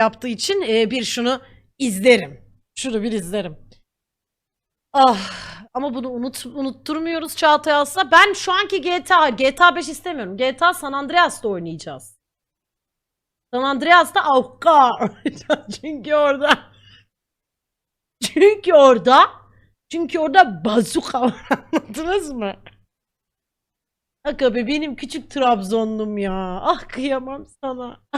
yaptığı için e, bir şunu izlerim. Şunu bir izlerim. Ah ama bunu unut, unutturmuyoruz Çağatay aslında. Ben şu anki GTA, GTA 5 istemiyorum. GTA San Andreas'ta oynayacağız. San Andreas'ta oynayacağız. Çünkü orada çünkü orada çünkü orada bazuka var anladınız mı? Aga be benim küçük Trabzonlum ya. Ah kıyamam sana.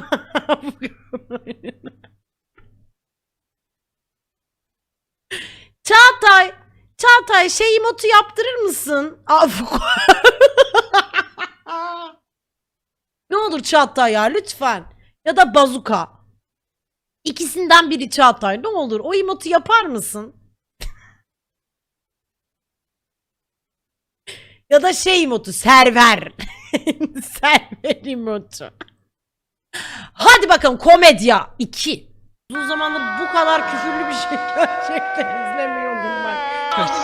Çağatay, Çağatay şey emotu yaptırır mısın? Ne olur Çağatay ya lütfen. Ya da bazuka. İkisinden biri Çağatay ne olur o emotu yapar mısın? Ya da şey emotu server. server emotu. Hadi bakalım komedya 2. Uzun zamandır bu kadar küfürlü bir şey gerçekten izlemiyordum ben.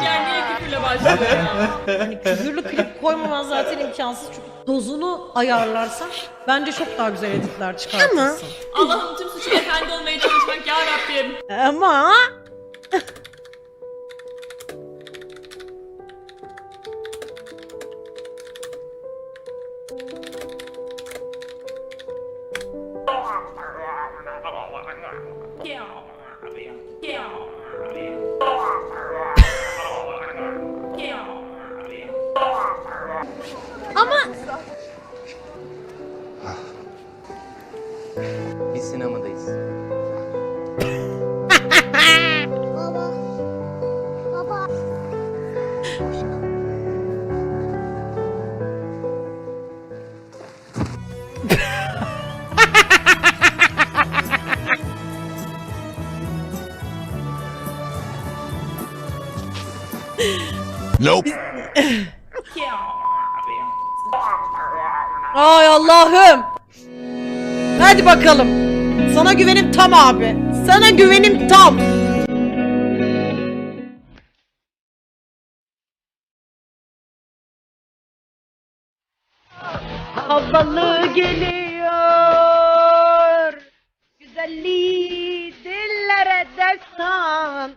Yani niye küfürle başladı ya? Hani küfürlü klip koymaman zaten imkansız çünkü dozunu ayarlarsan bence çok daha güzel editler çıkartırsın. Allah'ım tüm suçu efendi olmaya çalışmak ya Rabbim. Ama ama sinemadayız. Baba. Baba. ay Allah'ım. Hadi bakalım. Sana güvenim tam abi. Sana güvenim tam. Havalı geliyor. Güzelliği dillere destan.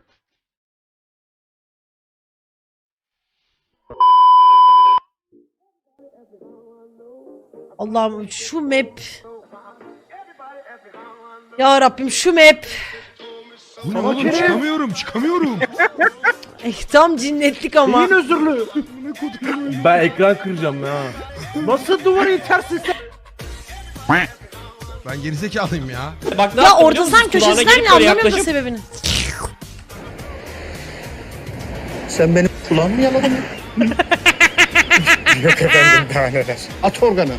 Allah'ım şu map. Ya Rabbim şu map. Bu ne oğlum çıkamıyorum çıkamıyorum. Eh, tam cinnetlik ama. Neyin özürlü? Ben ekran kıracağım ya. Nasıl duvarı itersin sen? Ben gerizekalıyım ya. Bak ne Ya orada biliyor sen musun? Kulağına köşesinden gelip ne böyle anlamıyorum da yaklaşıp- sebebini. Sen benim kulağımı mı yaladın? Yok efendim daha neler. At organı.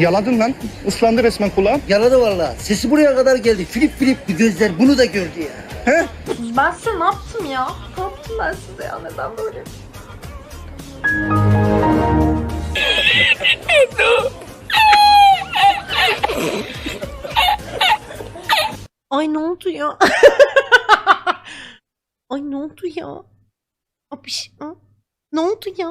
Yaladın lan. Islandı resmen kulağım. Yaladı valla. Sesi buraya kadar geldi. Filip filip bir gözler bunu da gördü ya. He? Ben size ne yaptım ya? Ne yaptım ben size ya? Neden böyle? Ay ne oldu ya? Ay ne oldu ya? Abi şey-? Ne oldu ya?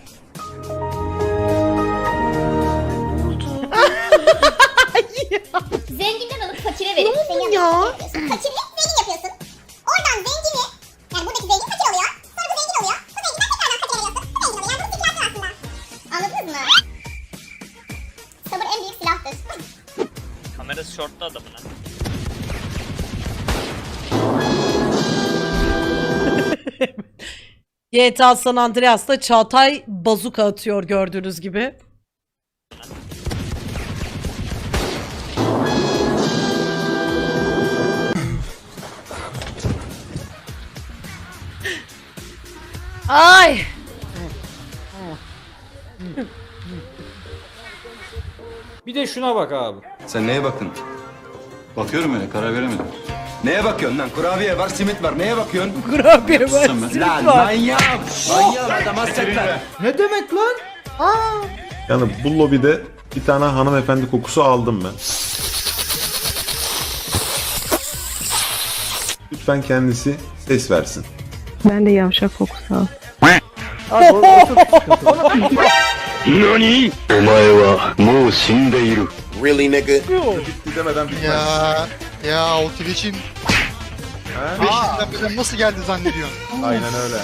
GTA San Andreas'ta Çağatay bazuka atıyor gördüğünüz gibi. Ay! Bir de şuna bak abi. Sen neye bakın? Bakıyorum öyle karar veremedim. Neye bakıyorsun lan? Kurabiye var, simit var. Neye bakıyorsun? Kurabiye var, Lan simit var. manyak! Manyak adam hasretler. Ne demek lan? Yani bu lobide bir tane hanımefendi kokusu aldım ben. Lütfen kendisi ses versin. Ben de yavşak kokusu al. Abi o, o çok sıkıntı. Really nigga? Bitti demeden bitmez. Ya ya o Twitch'in 500'den beri nasıl geldi zannediyorsun? Aynen öyle.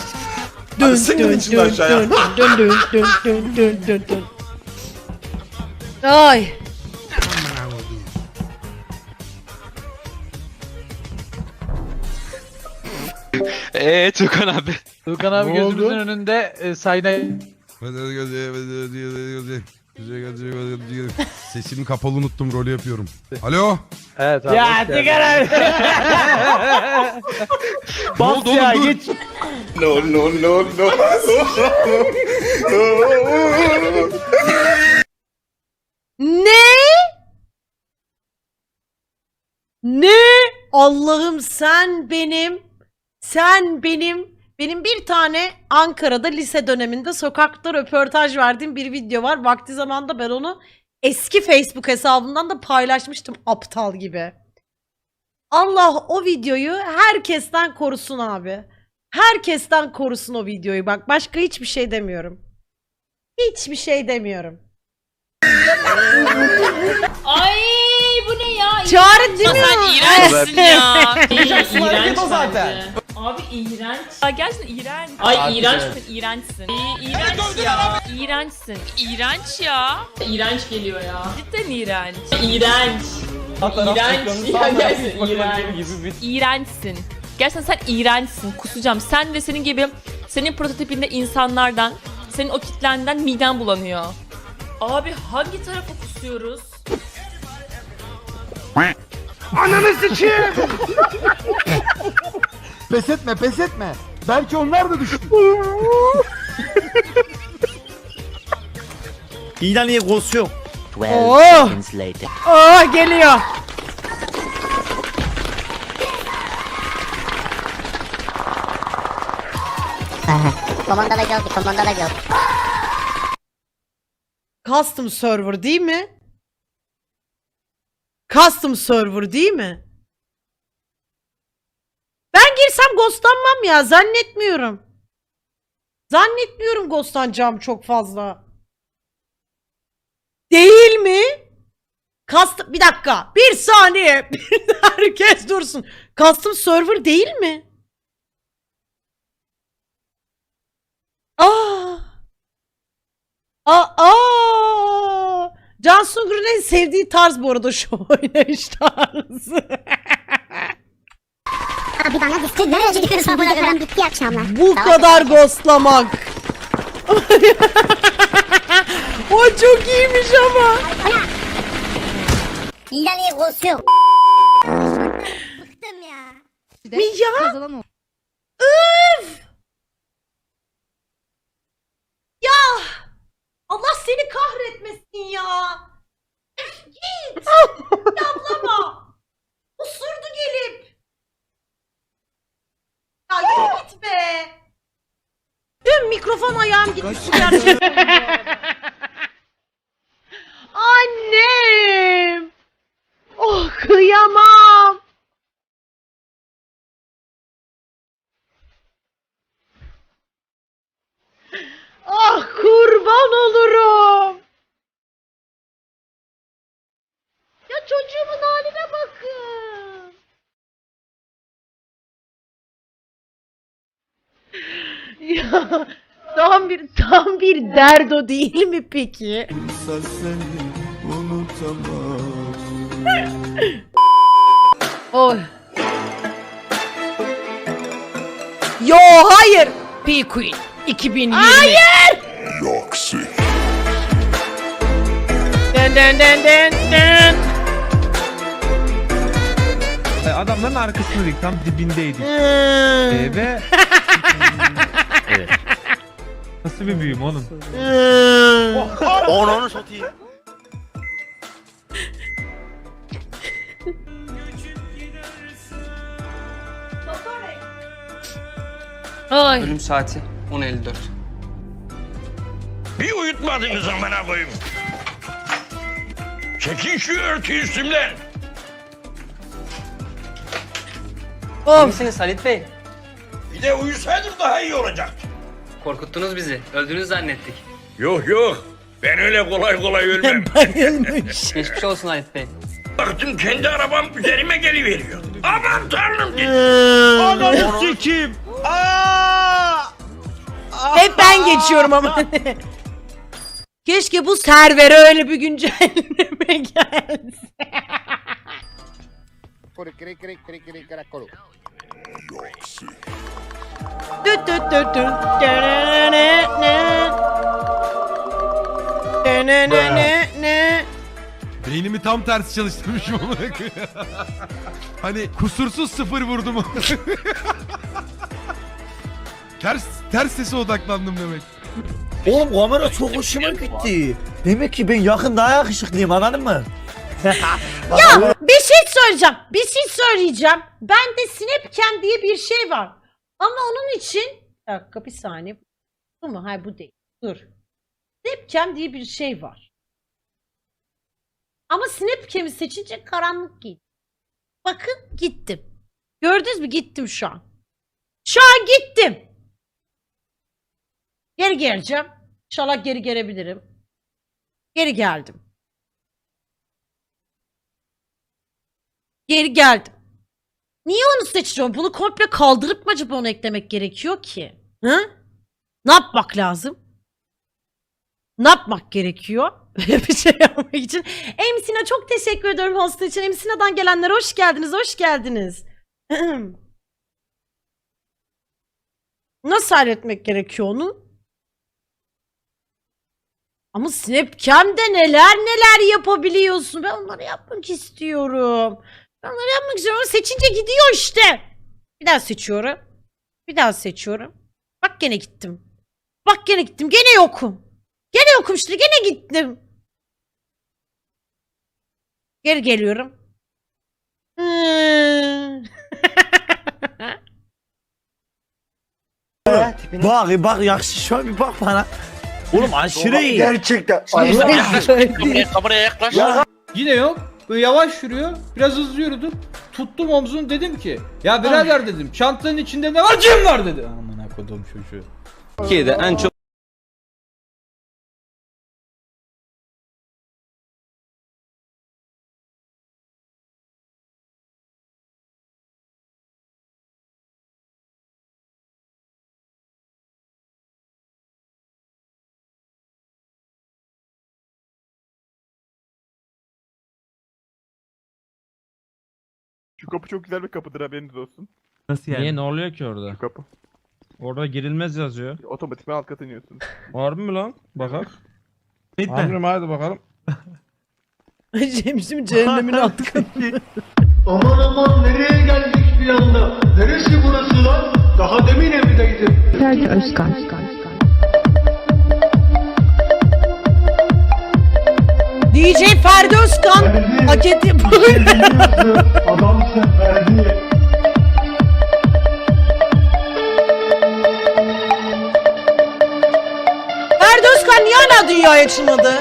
Dön Hadi single'ın içinde aşağıya. dön dön dön dön dön dön dön dön. Ay. Eee Tukan abi. Tukan abi Ne oldu? gözümüzün önünde e, sayna Sesimi kapalı unuttum rolü yapıyorum. Alo. Evet abi. Ya abi. Bas oldu ya oğlum, dur. geç. No no no no. Ne? Ne? Allah'ım sen benim sen benim benim bir tane Ankara'da lise döneminde sokakta röportaj verdiğim bir video var. Vakti zamanda ben onu eski Facebook hesabımdan da paylaşmıştım aptal gibi. Allah o videoyu herkesten korusun abi. Herkesten korusun o videoyu. Bak başka hiçbir şey demiyorum. Hiçbir şey demiyorum. Ay bu ne ya? Çağrı değil mi? Sen iğrençsin ya. Hareket o zaten. Abi iğrenç. Ya gerçekten iğrenç. Ay iğrençsin, iğrençsin. İyi, iğrenç ya. İğrençsin. İğrenç ya. İğrenç geliyor ya. Cidden iğrenç. İğrenç. İğrenç. Ya gerçekten iğrenç. İğrençsin. Gerçekten sen iğrençsin. Kusacağım. Sen ve senin gibi senin prototipinde insanlardan, senin o kitlenden midem bulanıyor. Abi hangi tarafa kusuyoruz? Pes etme pes etme. Belki onlar da düştü. İlan niye konuşuyor? Oo. Oo geliyor. Komandala geldi, komandala geldi. Custom server değil mi? Custom server değil mi? Ben girsem ghostlanmam ya zannetmiyorum. Zannetmiyorum ghostlanacağım çok fazla. Değil mi? Custom bir dakika. Bir saniye. Herkes dursun. Custom server değil mi? Aa. Aa, aa. Can sevdiği tarz bu arada şu oynayış tarzı. Abi bana bisküvi nereye gidiyorsun amına koyayım bitti akşamlar. bu kadar ghostlamak. o çok iyiymiş ama. İlan niye konuşuyor? Bıktım ya. Mi ya? Öf! Ya! Allah seni kahretmesin ya! Öf, Git! Yablama! Usurdu gelip! Ya yürü git be! Mikrofon ayağım gitmişti gerçekten. Annem! Oh kıyamam! Ah kurban olurum. Ya çocuğumun haline bakın. Ya tam bir tam bir derdo değil mi peki? Oy. Yo hayır. P-Queen 2020. Hayır. Dın dın dın dın dın. Adamların arkasındaydık tam dibindeydik. Hmm. Ee, ve nasıl bir büyüm oğlum? Hmm. Onu onu satayım. Ay. Ölüm saati 10.54. Bir uyutmadınız amına koyayım. Çekin şu örtü üstümden. Of. Misiniz Halit Bey? Bir de uyusaydım daha iyi olacak. Korkuttunuz bizi. Öldüğünüzü zannettik. Yok yok. Ben öyle kolay kolay ölmem. Bayılmış. Geçmiş olsun Halit Bey. Baktım kendi arabam üzerime geliveriyor. Aman tanrım dedim. Ananı sikeyim. Hep ben geçiyorum ama. Keşke bu servere öyle bir güncelleme gelse. Düt düt düt düt. Dönönönö. Dönönönö. Beynimi tam tersi çalıştırmışım ama. hani kusursuz sıfır vurdum. ters ters sese odaklandım demek. Oğlum kamera çok hoşuma gitti. Demek ki ben yakın daha yakışıklıyım anladın mı? Ya söyleyeceğim. Bir şey söyleyeceğim. Bende Snapcam diye bir şey var. Ama onun için bir dakika bir saniye. Bu mu? Hayır bu değil. Dur. Snapcam diye bir şey var. Ama Snapcam'i seçince karanlık gitti. Bakın gittim. Gördünüz mü? Gittim şu an. Şu an gittim. Geri geleceğim. İnşallah geri gelebilirim. Geri geldim. Geri geldim. Niye onu seçiyorum? Bunu komple kaldırıp mı acaba onu eklemek gerekiyor ki? Hı? Ne yapmak lazım? Ne yapmak gerekiyor? Bir şey yapmak için. Emsina çok teşekkür ediyorum host için. Emsina'dan gelenler hoş geldiniz, hoş geldiniz. Nasıl halletmek gerekiyor onu? Ama Snapcam'de neler neler yapabiliyorsun. Ben onları yapmak istiyorum. Ben onları yapmak istiyorum. Seçince gidiyor işte. Bir daha seçiyorum. Bir daha seçiyorum. Bak gene gittim. Bak gene gittim. Gene yokum. Gene yokum işte. Gene gittim. Geri geliyorum. Bak bak yakışır şu an bir bak bana. Oğlum aşırı iyi. Gerçekten. Kameraya yaklaş. Yine yok. Böyle yavaş yürüyor. Biraz hızlı yürüdüm. Tuttum omzunu dedim ki. Ya birader dedim. Çantanın içinde ne var? Cim var dedi. Aman kodum çocuğu. Türkiye'de en çok Şu kapı çok güzel bir kapıdır haberiniz olsun. Nasıl yani? Niye ne oluyor ki orada? Şu kapı. Orada girilmez yazıyor. Otomatikman alt kata iniyorsun. Harbi mi lan? Bakak. Mi? Hadi bakalım. Cemşim cehennemin alt katı. Aman aman nereye geldik bir anda? Neresi burası lan? Daha demin evdeydim. Ferdi Özkan. DJ Ferdi Özkan paket yapıyor. Adamsın Ferdi. Ferdi Özkan niye hala dünyaya açılmadı?